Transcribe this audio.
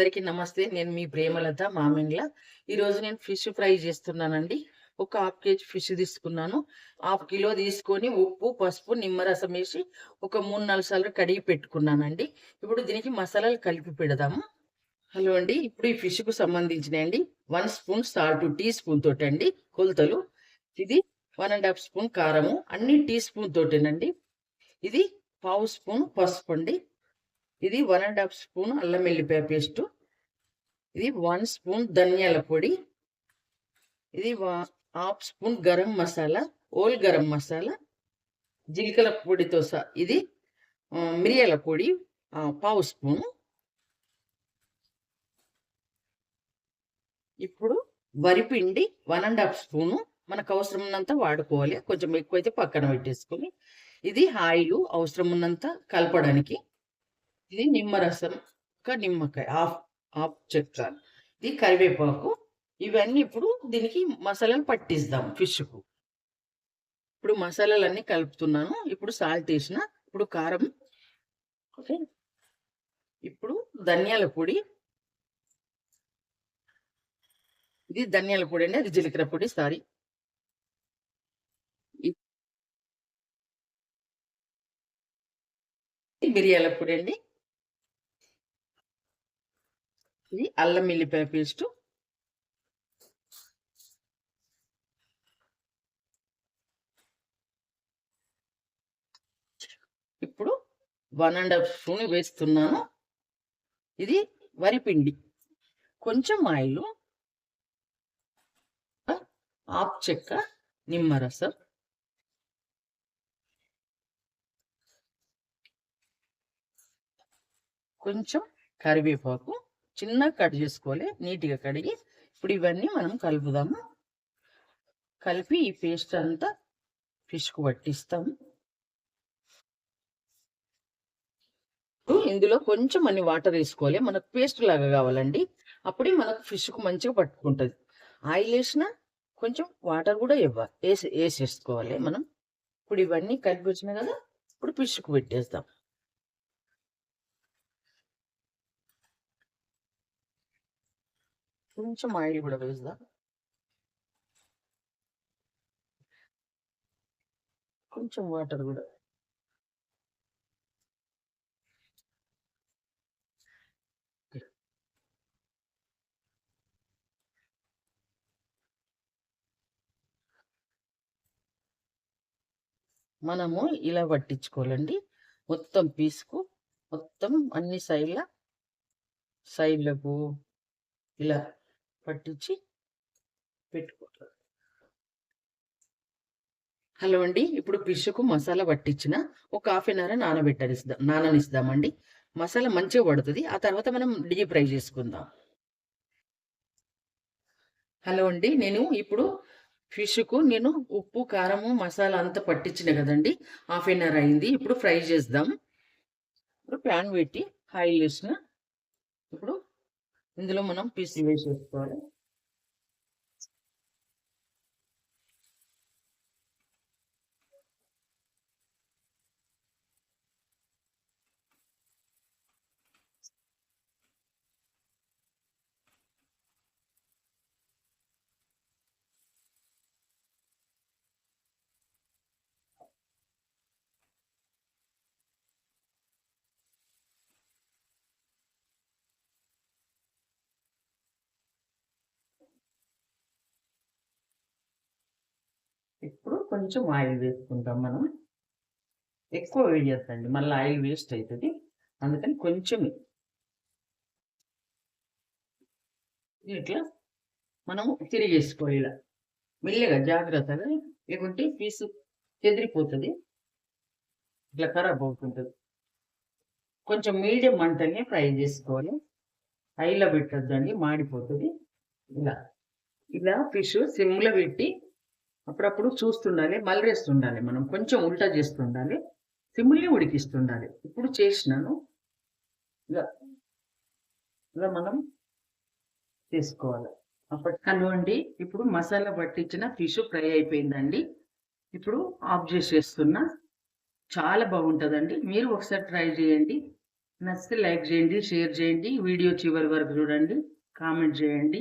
అందరికీ నమస్తే. నేను మీ ప్రేమలత మామిండ్ల. ఈరోజు నేను ఫిష్ ఫ్రై చేస్తున్నానండి. ఒక హాఫ్ కేజీ ఫిష్ తీసుకున్నాను. హాఫ్ కిలో తీసుకొని ఉప్పు పసుపు నిమ్మరసం వేసి ఒక మూడు నాలుగు సార్లు కడిగి పెట్టుకున్నానండి. ఇప్పుడు దీనికి మసాలాలు కలిపి పెడదాము. హలో అండి. ఇప్పుడు ఈ ఫిష్కు సంబంధించినవి one spoon salt teaspoon తోటి అండి కొలతలు. ఇది వన్ అండ్ హాఫ్ స్పూన్ కారము. అన్ని టీ స్పూన్ తోటేనండి. ఇది పావు స్పూన్ పసుపు అండి. ఇది వన్ అండ్ హాఫ్ స్పూన్ అల్లం వెల్లిపాయ పేస్ట్. ఇది వన్ స్పూన్ ధనియాల పొడి. ఇది half spoon garam masala whole garam masala జీలకల పొడితో సహా ఇది మిరియాల పొడి పావు స్పూను. ఇప్పుడు వరిపిండి వన్ అండ్ హాఫ్ స్పూను మనకు అవసరం ఉన్నంత వాడుకోవాలి. కొంచెం ఎక్కువైతే పక్కన పెట్టేసుకొని. ఇది ఆయిల్ అవసరం ఉన్నంత కలపడానికి. ఇది నిమ్మరసం ఒక నిమ్మకాయ హాఫ్ హాఫ్ చెక్క ఇది కరివేపాకు. ఇవన్నీ ఇప్పుడు దీనికి మసాలాలు పట్టిస్తాం ఫిష్కు. ఇప్పుడు మసాలాలన్నీ కలుపుతున్నాను. ఇప్పుడు సాల్ట్ వేసిన ఇప్పుడు కారం ఓకే. ఇప్పుడు ధనియాల పొడి. ఇది ధనియాల పొడి అండి అది జీలకర్ర పొడి సారీ. మిరియాల పొడి అండి. ఇది అల్లం వెల్లిపాయ పేస్ట్. ఇప్పుడు వన్ అండ్ హాఫ్ స్పూన్ వేస్తున్నాను. ఇది వరిపిండి కొంచెం ఆయిల్. ఆఫ్ చెక్క నిమ్మరసం కొంచెం కరివేపాకు. చిన్నగా కట్ చేసుకోవాలి. నీట్గా కడిగి ఇప్పుడు ఇవన్నీ మనం కలుపుదాము. కలిపి ఈ పేస్ట్ అంతా ఫిష్కు పట్టిస్తాము. ఇందులో కొంచెం అన్ని వాటర్ వేసుకోవాలి. మనకు పేస్ట్ లాగా కావాలండి. అప్పుడే మనకు ఫిష్కు మంచిగా పట్టుకుంటుంది. ఆయిల్ వేసిన కొంచెం వాటర్ కూడా ఇవ్వాలి వేసి వేసేసుకోవాలి మనం. ఇప్పుడు ఇవన్నీ కలిపి వచ్చినాయి కదా ఇప్పుడు ఫిష్కు పెట్టేస్తాం. కొంచెం ఆయిల్ కూడా వేద్దాం కొంచెం వాటర్ కూడా. మనము ఇలా పట్టించుకోవాలండి. మొత్తం పీస్కు మొత్తం అన్ని సైడ్ల సైడ్లకు ఇలా పట్టించి పెట్టుకోవాలి హలో అండి ఇప్పుడు ఫిష్కు మసాలా పట్టించిన ఒక హాఫ్ అన్ అవర్ నానబెట్టనిస్తాం నాననిస్తామండి. మసాలా మంచిగా పడుతుంది ఆ తర్వాత మనం డీ ఫ్రై చేసుకుందాం. హలో అండి నేను ఇప్పుడు ఫిష్కు నేను ఉప్పు కారము మసాలా అంతా పట్టించిన కదండి హాఫ్ అన్ అవర్ అయింది ఇప్పుడు ఫ్రై చేద్దాం. ఇప్పుడు ప్యాన్ పెట్టి ఆయిల్ వేసిన ఇప్పుడు ఇందులో మనం పీస్ వేసేసుకోవాలి ఇప్పుడు కొంచెం ఆయిల్ వేసుకుంటాం మనం. ఎక్కువ వేయద్దండి మళ్ళీ ఆయిల్ వేస్ట్ అవుతుంది. అందుకని కొంచెం ఇట్లా మనం తిరిగేసుకోవాలి ఇలా. మెల్లగా జాగ్రత్తగా. లేకుంటే పీసు చెదిరిపోతుంది. ఇట్లా ఖరాబ్ అవుతుంటుంది. కొంచెం మీడియం మంటనే ఫ్రై చేసుకోవాలి. హైలో పెట్టద్దండి. మాడిపోతుంది. ఇలా. ఇలా ఫిష్ సిమ్లో పెట్టి అప్పుడప్పుడు చూస్తుండాలి మలరేస్తుండాలి మనం కొంచెం ఉల్టా చేస్తుండాలి సిమ్ముల్ని ఉడికిస్తుండాలి. ఇప్పుడు చేసినాను. ఇలా ఇలా మనం చేసుకోవాలి. అప్పటి కనువండి ఇప్పుడు మసాలా పట్టించిన ఫిష్ ఫ్రై అయిపోయిందండి. ఇప్పుడు ఆఫ్ చేసేస్తున్నా చాలా బాగుంటుందండి. మీరు ఒకసారి ట్రై చేయండి. నచ్చితే లైక్ చేయండి షేర్ చేయండి. వీడియో చివరి వరకు చూడండి. కామెంట్ చేయండి.